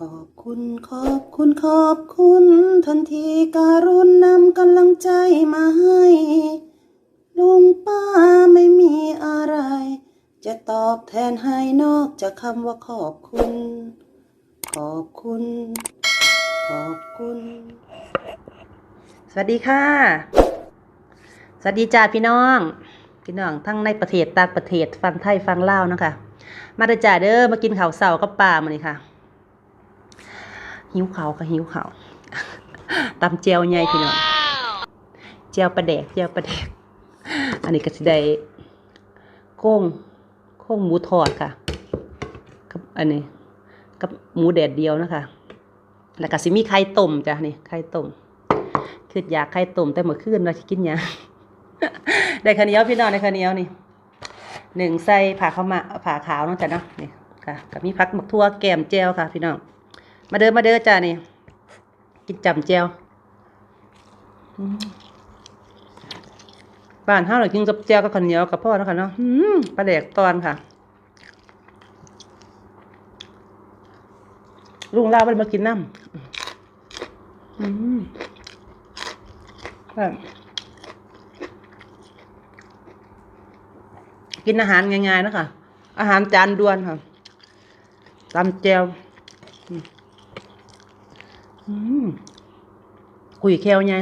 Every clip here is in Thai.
ขอบคุณขอบคุณขอบคุณทันทีการุณนำกำลังใจมาให้ลุงป้าไม่มีอะไร จะตอบแทนให้นอกจากคำว่าขอบคุณ ขอบคุณ ขอบคุณ สวัสดีค่ะ สวัสดีจ้าพี่น้อง พี่น้องทั้งในประเทศต่างประเทศฟังไทยฟังลาวนะคะ มาดจ้าเด้อมากินข้าวเสากับปลามานี่ค่ะ หิวเขาวค่ะหิวเขาตำเจียวใหญ่พี่น้องเจียวปลาแดกเจียวปลาแดก อันนี้ก็สิได้โค้งโค้งหมูทอดค่ะ กับอันนี้ กับหมูแดดเดียวนะคะ แล้วก็สิมีไข่ต้มจ้ะนี่ไข่ต้มคืออยากไข่ต้มแต่เมื่อคืนเราสิกินยังได้ข้าวเหนียวพี่น้องได้ข้าวเหนียวนี่หนึ่งใส่ผ่าข้าวมาผ่าขาวเนาะจ้ะเนาะนี่ค่ะกับมีพักหมักทั่วแกมเจลค่ะพี่น้อง มาเด้อมาเด้อจ้านี่ กินจำเจวอืมบ้านห้าเรากินกับเจียวกับข้าวเหนียวกับพ่อแล้วค่ะเนาะปลาแดกตอนค่ะ ลุงลาไปมากินน้ำอืมแบบกินอาหารง่ายๆนะคะ อาหารจานด่วนค่ะตำแจวอืม กุยแควไง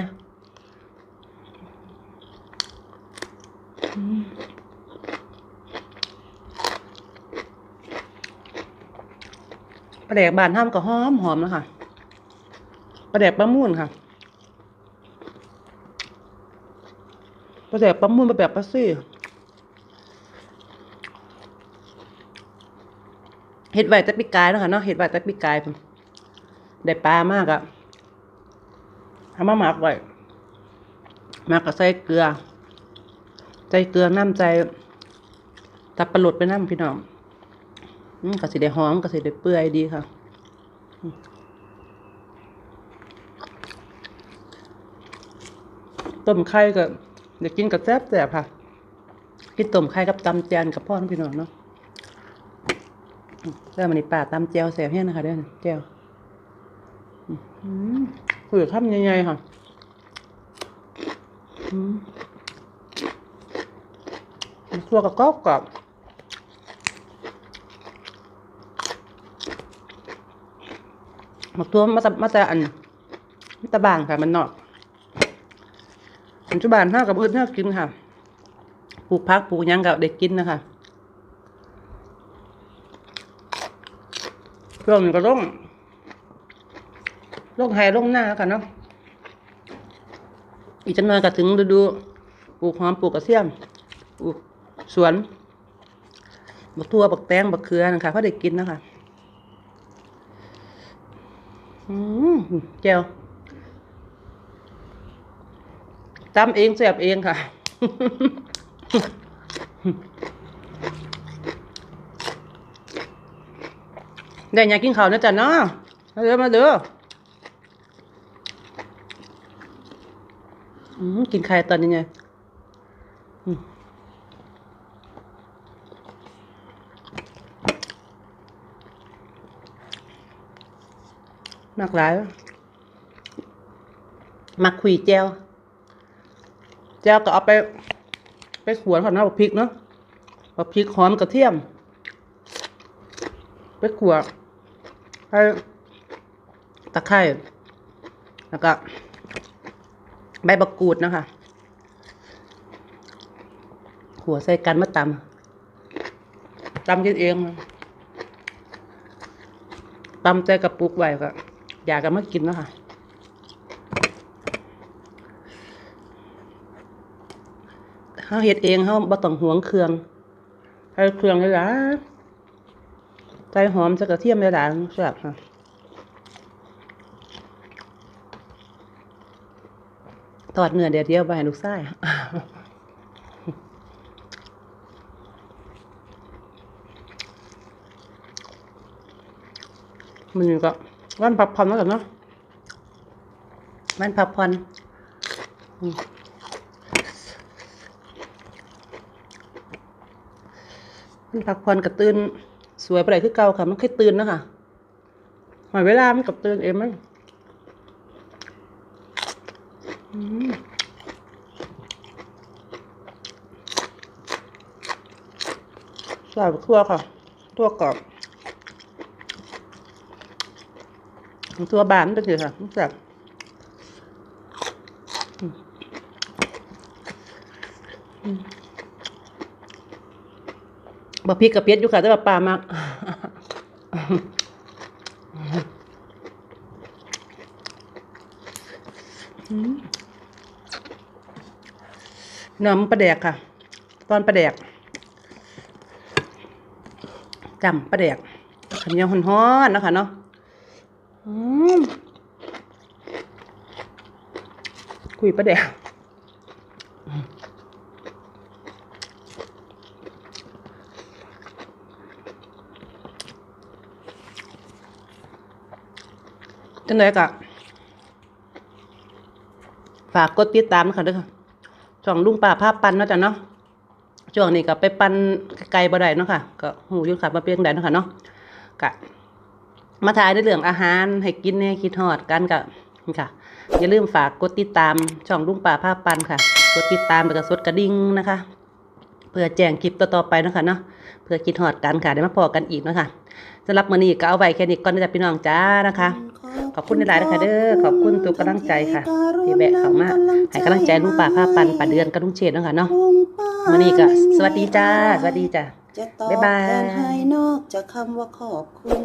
ปลาแดกบานห้ามก็หอมหอมแล้วค่ะปลาแดกปลามุ่นค่ะปลาแดกปลามุ่นปลาแบบปลาซี่เห็ดไว้แต่ปีกายนะคะเนาะเห็ดไว้แต่ปีกายพุ่ ได้ปลามากอะทำมาหมักไว้หมักกับใส่เกลือ ใส่เกลือน้ำใจตับปลาหลดไปน้ำพี่น้องอืมก็สิได้หอมก็สิได้เปื่อยดีค่ะต้มไข่ก็เดี๋ยวกินกับแซ่บแซ่บค่ะกินต้มไข่กับตำแจนกับพ่อน้องพี่น้องเนาะอืมแล้วมันนี่ป่าตำแจวแซ่บแห้งนะคะเด้อแจว คุยกับข้ามใหญ่ๆค่ะอืมตัวกับกรอบกับมักตัวมาต่มาแต่อันมาต่บางค่ะมันนอกปัจจุบันห้ากับอื่นห้ากินค่ะปลูกพักปลูกยังกับเด็กกินนะคะเพื่อนก็ต้อง ลงไห้ลงหน้าแล้วกันเนาะอีกจังหน่อยก็ถึงฤดูปลูกหอมปลูกกระเทียมปลูกสวนบักทั่วบักแตงบักเขือนะคะเพราะได้กินนะคะอืมเจียวตำเองแสบเองค่ะได้ยากกินข้าวนะจ๊ะเนาะมาเด้อมาเด้อ อืม กินไข่ตอนนี้ไงมมากหลายมักขุยแจวแจวก็เอาไป ไปขวนก่อนนะบักพริกเนาะบักพริกหอมกระเทียม ไปขวให้ตะไคร้แล้วก็ ใบบักกูดนะคะ หัวใส่กันมาตำตำกินเองตำใจกระปุกไว้ก็ อยากกันมากินนะคะเขาเฮ็ดเองเขาบ่ต้องหวงเครื่องให้เครื่องหลายๆใส่หอมใส่กระเทียมหลายๆแซ่บค่ะ ทอดเนื้อเดียวเดียวไปห้ลูกไส้มันก็วันพักผ่อนแล้วกันเนาะวันพักผ่อนมันพักผ่อนกระตื่นสวยไปไหนคือเก่าค่ะ มันเคยตื่นนะคะหอยเวลามันกับตือนเองมั้งอืม ใส่ทั่วค่ะ ทั่วกรอบทั่วบานด้วยสิค่ะรู้จักบะพริกกับเปียดอยู่ค่ะแต่ว่าปลามาก น้ำปลาแดกค่ะ ตอนปลาแดกจำปลาแดกขันยวฮ้อนๆนะคะเนาะอืมคุยปลาแดกจังไดกะฝากกดติดตามนะคะด้วยค่ะ ช่องลุงป่าภาพปันเนาะจ้ะเนาะช่วงนี้ก็ไปปันไกลบ่ได้เนาะค่ะ ก็หูยุ่ค่ะมาเปียงได้เนาะค่ะเนาะกะมาถ่ายในเรื่องอาหารให้กินเนี่ยคิดฮอดกันกะนี่ค่ะ อย่าลืมฝากกดติดตามช่องลุงป่าภาพปันค่ะ กดติดตามแล้วก็สดกระดิ่งนะคะ เพื่อแจ้งคลิปต่อๆไปนะคะเนาะเพื่อคิดฮอดกันค่ะได้มาพอกันอีกนะคะสำหรับมื้อนี้ก็เอาไว้แค่นี้ก่อนนะจ๊ะพี่น้องจ้านะคะ ขอบคุณในหลายนะคะเด้อขอบคุณทุกกำลังใจค่ะที่แวะเขามาให้กำลังใจลุงป่าผ้าปันป่าเดือนกับลุงเชษเนะคะเนาะมื้อนี้ก็สวัสดีจ้า สวัสดีจ้าจะตอบบ๊ายบายแทนให้นอกจากคำว่าขอบคุณ